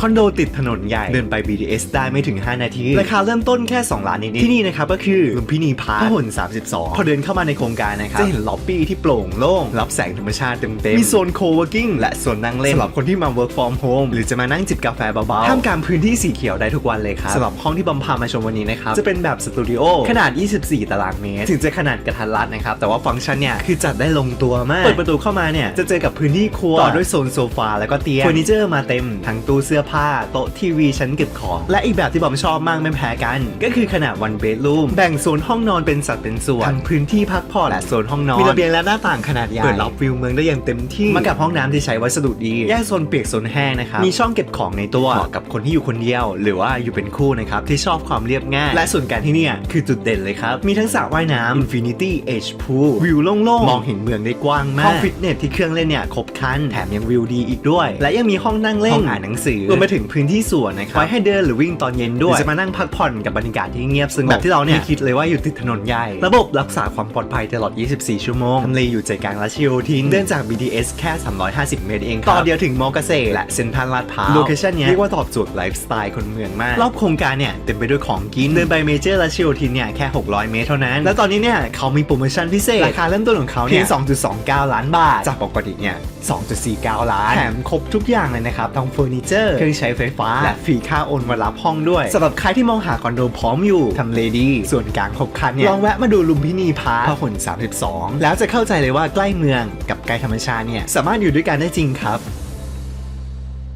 คอนโดติดถนนใหญ่ เดินไป BTS ได้ไม่ถึง 5 นาที ราคาเริ่มต้นแค่ 2 ล้านนิดๆที่นี่นะครับก็คือลุมพินีพาร์คพหล32 พอเดินเข้ามาในโครงการนะครับจะเห็นล็อบบี้ที่โปร่งโล่งรับแสงธรรมชาติเต็มๆมีโซนโคเวิร์กิ้งและโซนนั่งเล่นสำหรับคนที่มา work from home หรือจะมานั่งจิบกาแฟเบาๆท่ามกลางพื้นที่สีเขียวได้ทุกวันเลยครับสำหรับห้องที่บอมพามาชมวันนี้นะครับจะเป็นแบบสตูดิโอขนาด 24 ตารางเมตรถึงจะขนาดกระทัดรัดนะครับแต่ว่าฟังก์ชันเนี่ยคือจัดได้ลงตัวมากเปิดประตูเข้ามาเนี่ยจะเจอกับพื้นที่ครัวต่อด้วยโซนโซฟาแล้วก็เตียงเฟอร์นิเจอร์มาเต็มทั้งตู้เสื้อผ้าโต๊ะทีวีชั้นเก็บของ และอีกแบบที่บอมชอบมากไม่แพ้กัน ก็คือขนาด one bedroom แบ่งโซนห้องนอนเป็นสัดเป็นส่วนทั้งพื้นที่พักผ่อนและโซนห้องนอนมีระเบียงและหน้าต่างขนาดใหญ่เปิดรับวิวเมืองได้อย่างเต็มที่มากับห้องน้ำที่ใช้วัสดุดีแยกโซนเปียกโซนแห้งนะครับมีช่องเก็บของในตัวเหมาะกับคนที่อยู่คนเดียว หรือว่าอยู่เป็นคู่นะครับที่ชอบความเรียบง่ายและส่วนกลารที่เนี่ยคือจุดเด่นเลยครับมีทั้งสระว่ายน้ำ Infinity Edge Pool วิวโล่งๆมองเห็นเมืองได้กว้างมากห้องฟิตเนสที่เครื่องเล่นเนี่ยครบครันแถมยังวิวดีอีกด้วย และยังมีห้องนั่งเล่นห้องอ่านหนังสือรวมไปถึงพื้นที่สวนนะครับไว้ให้เดินหรือวิ่งตอนเย็นด้วยหรือจะมานั่งพักผ่อนกับบรรยากาศที่เงียบสงบแบบที่เราเนี่ยไม่คิดเลยว่าอยู่ติดถนนใหญ่ ระบบรักษาความปลอดภัยตลอด 24 ชั่วโมงทำเลอยู่ใจกลางรัชโยธินเดินจาก BTS แค่ 350 เมตรเองครับต่อเดียวถึงมอเกษตรและเซ็นทรัลลาดพร้าวโลเคชั่นเนี้ยเรียกว่าตอบโจทย์ไลฟ์สไตล์คนเมืองมากรอบโครงการเนี่ยเต็มไปด้วยของกินเดินไปเมเจอร์รัชโยธินเนี่ยแค่ 600 เมตรเท่านั้น แล้วตอนนี้เนี่ยเขามีโปรโมชั่นพิเศษราคาเริ่มต้นของเขาเนี่ยเพียง2.29 ล้านบาทจากปกติเนี่ย2.49 ล้านแถมครบทุกอย่างเลยนะครับทั้งเฟอร์นิเจอร์เครื่องใช้ไฟฟ้า และฟรีค่าโอนวันรับห้องด้วยสำหรับใครที่มองหาคอนโดพร้อมอยู่ทำเลดีส่วนกลางครบคันเนี่ยลองแวะมาดูลุมพินีพาร์คพหล32 แล้วจะเข้าใจเลยว่าใกล้เมืองกับใกล้ธรรมชาติเนี่ยสามารถอยู่ด้วยกันได้จริงครับ